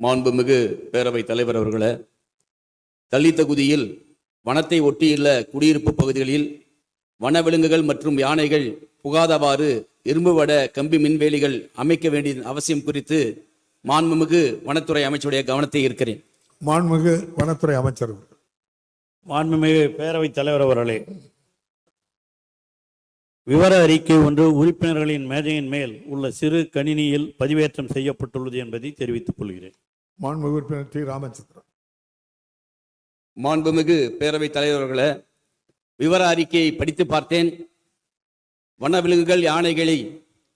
மாண்புமிகு பேரவைத் தலைவர் அவர்களே தள்ளி தொகுதியில் வனத்தை ஒட்டியுள்ள குடியிருப்பு பகுதிகளில் வனவிலங்குகள் மற்றும் யானைகள் புகாதவாறு இரும்பு வட கம்பி மின்வேலிகள் அமைக்க வேண்டிய அவசியம் குறித்து மாண்புமிகு வனத்துறை அமைச்சருடைய கவனத்தை ஈர்க்கிறேன் மாண்புமிகு வனத்துறை அமைச்சர் அவர்கள். மாண்புமிகு பேரவைத் தலைவர் அவர்களே விவர அறிக்கை ஒன்று உறுப்பினர்களின் மேஜையின் மேல் உள்ள சிறு கணினியில் பதிவேற்றம் செய்யப்பட்டுள்ளது என்பதை தெரிவித்துக் கொள்கிறேன் மாண்புமிகு உறுப்பினர் டி ராமச்சந்திரன். மாண்புமிகு பேரவைத் தலைவர்களே விவர அறிக்கையை படித்து பார்த்தேன். வனவிலங்குகள் யானைகளை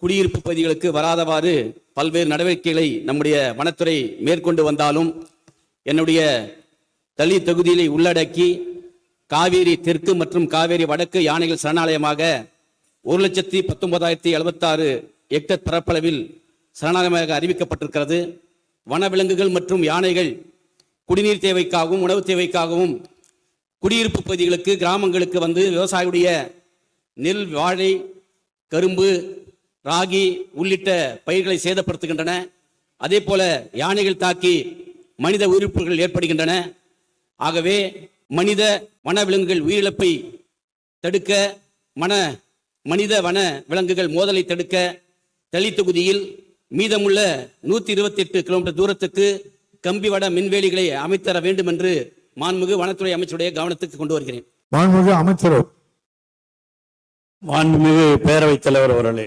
குடியிருப்பு பகுதிகளுக்கு வராதவாறு பல்வேறு நடவடிக்கைகளை நம்முடைய வனத்துறை மேற்கொண்டு வந்தாலும் என்னுடைய தளி தொகுதியை உள்ளடக்கி காவேரி தெற்கு மற்றும் காவேரி வடக்கு யானைகள் சரணாலயமாக ஒரு லட்சத்தி பத்தொன்பதாயிரத்தி எழுபத்தாறு ஹெக்டர் பரப்பளவில் சரணாலயமாக அறிவிக்கப்பட்டிருக்கிறது. வனவிலங்குகள் மற்றும் யானைகள் குடிநீர் தேவைக்காகவும் உணவு தேவைக்காகவும் குடியிருப்பு பகுதிகளுக்கு கிராமங்களுக்கு வந்து விவசாயியுடைய நெல் வாழை கரும்பு ராகி உள்ளிட்ட பயிர்களை சேதப்படுத்துகின்றன. அதே போல யானைகள் தாக்கி மனித உயிரிழப்புகள் ஏற்படுகின்றன. ஆகவே மனித வனவிலங்குகள் உயிரிழப்பை தடுக்க மன மனித வன விலங்குகள் மோதலை தடுக்க தளி தொகுதியில் மீதமுள்ள நூத்தி இருபத்தி எட்டு கிலோமீட்டர் தூரத்துக்கு கம்பி வட மின்வேலிகளை அமைத்தர வேண்டும் என்று மாண்புமிகு வனத்துறை அமைச்சருடைய கவனத்துக்கு கொண்டு வருகிறேன் மாண்புமிகு அமைச்சர். மாண்புமிகு பேரவைத் தலைவர் அவர்களே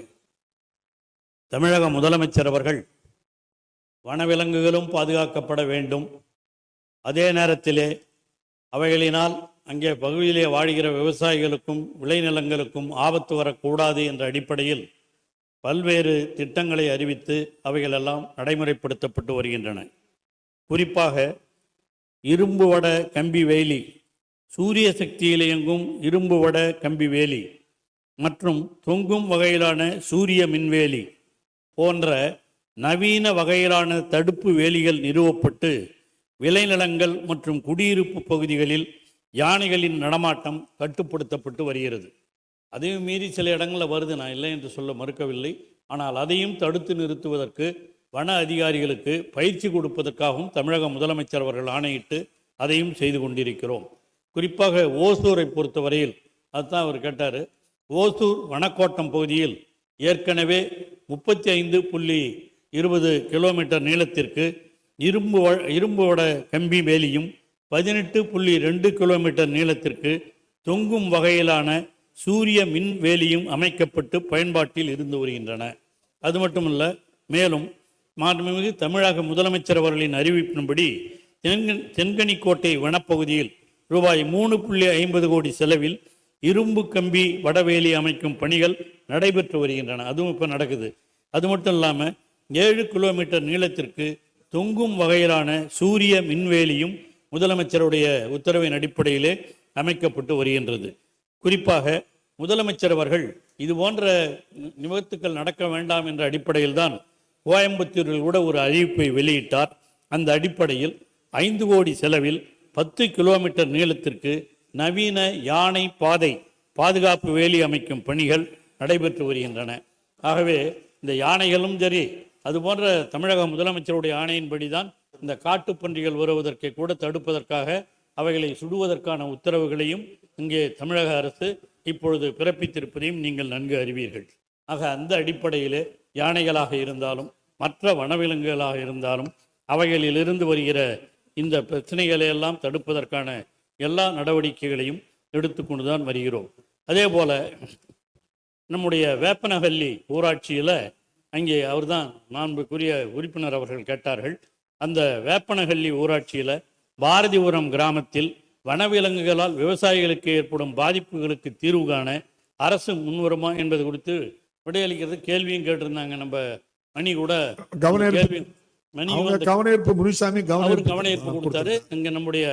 தமிழக முதலமைச்சர் அவர்கள் வனவிலங்குகளும் பாதுகாக்கப்பட வேண்டும் அதே நேரத்திலே அவைகளினால் அங்கே பகுதியிலே வாழ்கிற விவசாயிகளுக்கும் விளைநிலங்களுக்கும் ஆபத்து வரக்கூடாது என்ற அடிப்படையில் பல்வேறு திட்டங்களை அறிவித்து அவைகளெல்லாம் நடைமுறைப்படுத்தப்பட்டு வருகின்றன. குறிப்பாக இரும்பு வட கம்பி வேலி சூரிய சக்தியில் இயங்கும் இரும்பு வட கம்பி வேலி மற்றும் தொங்கும் வகையிலான சூரிய மின்வேலி போன்ற நவீன வகையிலான தடுப்பு வேலிகள் நிறுவப்பட்டு விளைநிலங்கள் மற்றும் குடியிருப்பு பகுதிகளில் யானைகளின் நடமாட்டம் கட்டுப்படுத்தப்பட்டு வருகிறது. அதையும் மீறி சில இடங்களில் வருது. நான் இல்லை என்று சொல்ல மறுக்கவில்லை. ஆனால் அதையும் தடுத்து நிறுத்துவதற்கு வன அதிகாரிகளுக்கு பயிற்சி கொடுப்பதற்காகவும் தமிழக முதலமைச்சர் அவர்கள் ஆணையிட்டு அதையும் செய்து கொண்டிருக்கிறோம். குறிப்பாக ஓசூரை பொறுத்தவரையில் அதுதான் அவர் கேட்டார். ஓசூர் வனக்கோட்டம் பகுதியில் ஏற்கனவே முப்பத்தி ஐந்து புள்ளி இருபது கிலோமீட்டர் நீளத்திற்கு இரும்பு இரும்பு வட கம்பி வேலியும் பதினெட்டு புள்ளி ரெண்டு கிலோமீட்டர் நீளத்திற்கு தொங்கும் வகையிலான சூரிய மின்வேலியும் அமைக்கப்பட்டு பயன்பாட்டில் இருந்து வருகின்றன. அது மட்டுமல்ல மேலும் மாண்புமிகு தமிழக முதலமைச்சர் அவர்களின் அறிவிப்பின்படி தென்கன் தென்கனிக்கோட்டை வனப்பகுதியில் ரூபாய் மூணு புள்ளி ஐம்பது கோடி செலவில் இரும்பு கம்பி வடவேலி அமைக்கும் பணிகள் நடைபெற்று வருகின்றன. அதுவும் இப்போ நடக்குது. அது மட்டும் இல்லாமல் ஏழு கிலோமீட்டர் நீளத்திற்கு தொங்கும் வகையிலான சூரிய மின்வேலியும் முதலமைச்சருடைய உத்தரவின் அடிப்படையிலே அமைக்கப்பட்டு வருகின்றது. குறிப்பாக முதலமைச்சர் அவர்கள் இது போன்ற நிபத்துக்கள் நடக்க வேண்டாம் என்ற அடிப்படையில் தான் கோயம்புத்தூரில் கூட ஒரு அறிவிப்பை வெளியிட்டார். அந்த அடிப்படையில் ஐந்து கோடி செலவில் பத்து கிலோமீட்டர் நீளத்திற்கு நவீன யானை பாதை பாதுகாப்பு வேலி அமைக்கும் பணிகள் நடைபெற்று வருகின்றன. ஆகவே இந்த யானைகளும் சரி அதுபோன்ற தமிழக முதலமைச்சருடைய ஆணையின்படி தான் இந்த காட்டுப்பன்றிகள் வருவதற்கு கூட தடுப்பதற்காக அவைகளை சுடுவதற்கான உத்தரவுகளையும் இங்கே தமிழக அரசு இப்பொழுது பிறப்பித்திருப்பதையும் நீங்கள் நன்கு அறிவீர்கள். ஆக அந்த அடிப்படையிலே யானைகளாக இருந்தாலும் மற்ற வனவிலங்குகளாக இருந்தாலும் அவைகளிலிருந்து வருகிற இந்த பிரச்சனைகளை எல்லாம் தடுப்பதற்கான எல்லா நடவடிக்கைகளையும் எடுத்துக்கொண்டு தான் வருகிறோம். அதே போல் நம்முடைய வேப்பனஹள்ளி ஊராட்சியில் அங்கே அவர்தான் மாண்புக்குரிய உறுப்பினர் அவர்கள் கேட்டார்கள். அந்த வேப்பனஹள்ளி ஊராட்சியில் பாரதிபுரம் கிராமத்தில் வனவிலங்குகளால் விவசாயிகளுக்கு ஏற்படும் பாதிப்புகளுக்கு தீர்வு காண அரசு முன்வருமா என்பது குறித்து விடையளிக்கிறது. கேள்வியும் கேட்டிருந்தாங்க. நம்ம மணி கூட கேள்வி மணி கவனஈர்ப்பு முனுசாமி அவர் கவனஈர்ப்பு கொடுத்தாரு. இங்க நம்முடைய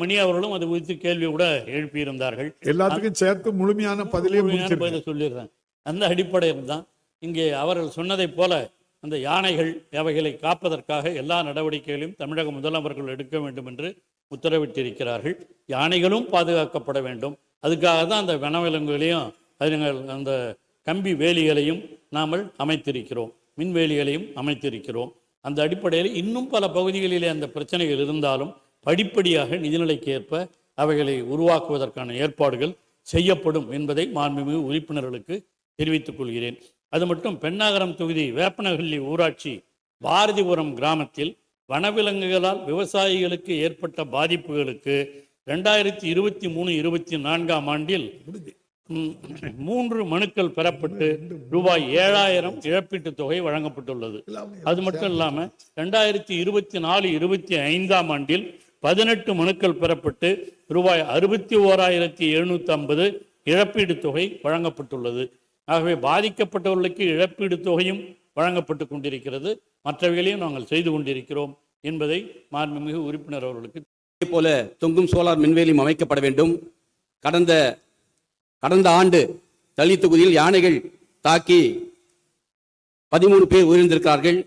மணி அவர்களும் அது குறித்து கேள்வி கூட எழுப்பியிருந்தார்கள். எல்லாத்துக்கும் சேர்த்து முழுமையான பதிலே சொல்லிடுறேன் அந்த அடிப்படையில் தான் இங்கே அவர்கள் சொன்னதைப் போல அந்த யானைகள் அவைகளை காப்பதற்காக எல்லா நடவடிக்கைகளையும் தமிழக முதலமைச்சர்கள் எடுக்க வேண்டும் என்று உத்தரவிட்டிருக்கிறார்கள். யானைகளும் பாதுகாக்கப்பட வேண்டும். அதுக்காக தான் அந்த வனவிலங்குகளையும் அதுங்கள் அந்த கம்பி வேலிகளையும் நாமல் அமைத்திருக்கிறோம். மின்வேலிகளையும் அமைத்திருக்கிறோம். அந்த அடிப்படையில் இன்னும் பல பகுதிகளிலே அந்த பிரச்சனைகள் இருந்தாலும் படிப்படியாக நிதிநிலைக்கு ஏற்ப அவைகளை உருவாக்குவதற்கான ஏற்பாடுகள் செய்யப்படும் என்பதை மாண்புமிகு உறுப்பினர்களுக்கு தெரிவித்துக் கொள்கிறேன். அது மட்டும் பெண்ணாகரம் தொகுதி வேப்பனஹள்ளி ஊராட்சி பாரதிபுரம் கிராமத்தில் வனவிலங்குகளால் விவசாயிகளுக்கு ஏற்பட்ட பாதிப்புகளுக்கு ரெண்டாயிரத்தி இருபத்தி மூணு இருபத்தி நான்காம் ஆண்டில் மூன்று மனுக்கள் பெறப்பட்டு ரூபாய் ஏழாயிரம் இழப்பீட்டுத் தொகை வழங்கப்பட்டுள்ளது. அது மட்டும் இல்லாம ரெண்டாயிரத்தி இருபத்தி நாலு இருபத்தி ஐந்தாம் ஆண்டில் பதினெட்டு மனுக்கள் பெறப்பட்டு ரூபாய் அறுபத்தி ஓராயிரத்தி எழுநூத்தி ஐம்பது இழப்பீடுத் தொகை வழங்கப்பட்டுள்ளது. ஆகவே பாதிக்கப்பட்டவர்களுக்கு இழப்பீடுத் தொகையும் வழங்கப்பட்டு கொண்டிருக்கிறது. மற்றவைகளையும் நாங்கள் செய்து கொண்டிருக்கிறோம் என்பதை மாண்புமிகு உறுப்பினர் அவர்களுக்கு இதே போல தொங்கும் சோலார் மின்வேலியும் அமைக்கப்பட வேண்டும். கடந்த கடந்த ஆண்டு தளி தொகுதியில் யானைகள் தாக்கி பதிமூணு பேர் உயிரிழந்திருக்கிறார்கள்.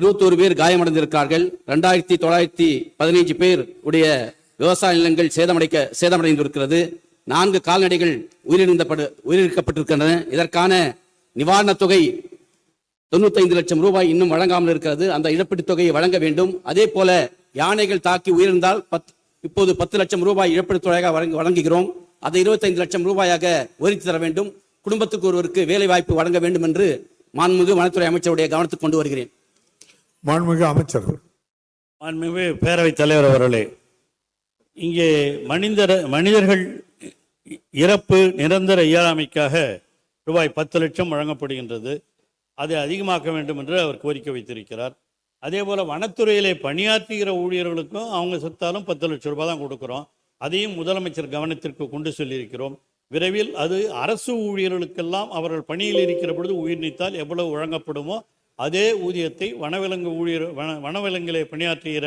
இருபத்தோரு பேர் காயமடைந்திருக்கிறார்கள். ரெண்டாயிரத்தி தொள்ளாயிரத்தி பதினைஞ்சு பேர் உடைய விவசாய நிலங்கள் சேதமடைக்க சேதமடைந்திருக்கிறது. நான்கு கால்நடைகள் உயிரிழந்தப்படு உயிரிழக்கப்பட்டிருக்கின்றன. இதற்கான நிவாரணத் தொகை தொண்ணூத்தைந்து லட்சம் ரூபாய் இன்னும் வழங்காமல் இருக்கிறது. அந்த இழப்பீட்டுத் தொகையை வழங்க வேண்டும். அதே போல யானைகள் தாக்கி உயிரிழந்தால் பத் இப்போது பத்து லட்சம் ரூபாய் இழப்பீட்டுத் தொகையாக வழங்கி வழங்குகிறோம். அதை இருபத்தைந்து லட்சம் ரூபாயாக உயர்த்தி தர வேண்டும். குடும்பத்துக்கு ஒருவருக்கு வேலை வாய்ப்பு வழங்க வேண்டும் என்று மாண்புமிகு வனத்துறை அமைச்சருடைய கவனத்துக்கு கொண்டு வருகிறேன். மாண்புமிகு அமைச்சர். மாண்புமிகு பேரவைத் தலைவர் அவர்களே இங்கே மனிதர மனிதர்கள் இறப்பு நிரந்தர இயலாமைக்காக ரூபாய் பத்து லட்சம் வழங்கப்படுகின்றது. அதை அதிகமாக்க வேண்டும் என்று அவர் கோரிக்கை வைத்திருக்கிறார். அதே போல் வனத்துறையிலே பணியாற்றுகிற ஊழியர்களுக்கும் அவங்க செத்தாலும் பத்து லட்சம் ரூபாய் தான் கொடுக்குறோம். அதையும் முதலமைச்சர் கவனத்திற்கு கொண்டு சொல்லியிருக்கிறோம். விரைவில் அது அரசு ஊழியர்களுக்கெல்லாம் அவர்கள் பணியில் இருக்கிற பொழுது உயிர் நீத்தால் எவ்வளவு வழங்கப்படுமோ அதே ஊதியத்தை வனவிலங்கு ஊழியர் வன வனவிலங்கிலே பணியாற்றுகிற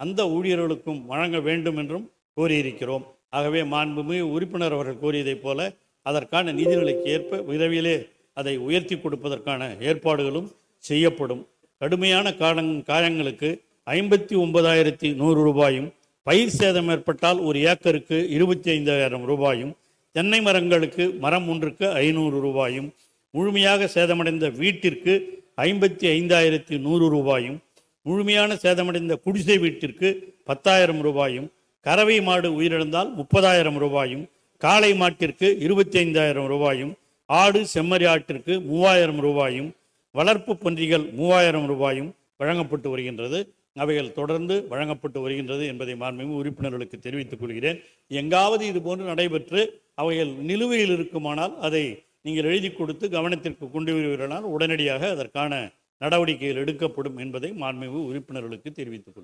அந்த ஊழியர்களுக்கும் வழங்க வேண்டும் என்றும் கோரியிருக்கிறோம். ஆகவே மாண்புமிகு உறுப்பினர் அவர்கள் கோரியதைப் போல அதற்கான நிதிநிலைக்கு ஏற்ப விரைவிலே அதை உயர்த்தி கொடுப்பதற்கான ஏற்பாடுகளும் செய்யப்படும். கடுமையான காலங் காயங்களுக்கு ஐம்பத்தி ஒன்பதாயிரத்தி நூறு ரூபாயும் பயிர் சேதம் ஏற்பட்டால் ஒரு ஏக்கருக்கு இருபத்தி ஐந்தாயிரம் ரூபாயும் தென்னை மரங்களுக்கு மரம் ஒன்றுக்கு ஐநூறு ரூபாயும் முழுமையாக சேதமடைந்த வீட்டிற்கு ஐம்பத்தி ஐந்தாயிரத்தி நூறு ரூபாயும் முழுமையான சேதமடைந்த குடிசை வீட்டிற்கு பத்தாயிரம் ரூபாயும் கறவை மாடு உயிரிழந்தால் முப்பதாயிரம் ரூபாயும் காளை மாட்டிற்கு இருபத்தி ஐந்தாயிரம் ரூபாயும் ஆடு செம்மறி ஆட்டிற்கு மூவாயிரம் ரூபாயும் வளர்ப்பு பன்றிகள் மூவாயிரம் ரூபாயும் வழங்கப்பட்டு வருகின்றது. அவைகள் தொடர்ந்து வழங்கப்பட்டு வருகின்றது என்பதை மாண்புமிகு உறுப்பினர்களுக்கு தெரிவித்துக் கொள்கிறேன். எங்காவது இது போன்று நடைபெற்று அவைகள் நிலுவையில் இருக்குமானால் அதை நீங்கள் எழுதி கொடுத்து கவனத்திற்கு கொண்டு வருவீர்களால் உடனடியாக அதற்கான நடவடிக்கைகள் எடுக்கப்படும் என்பதை மாண்புமிகு உறுப்பினர்களுக்கு தெரிவித்துக் கொள்கிறேன்.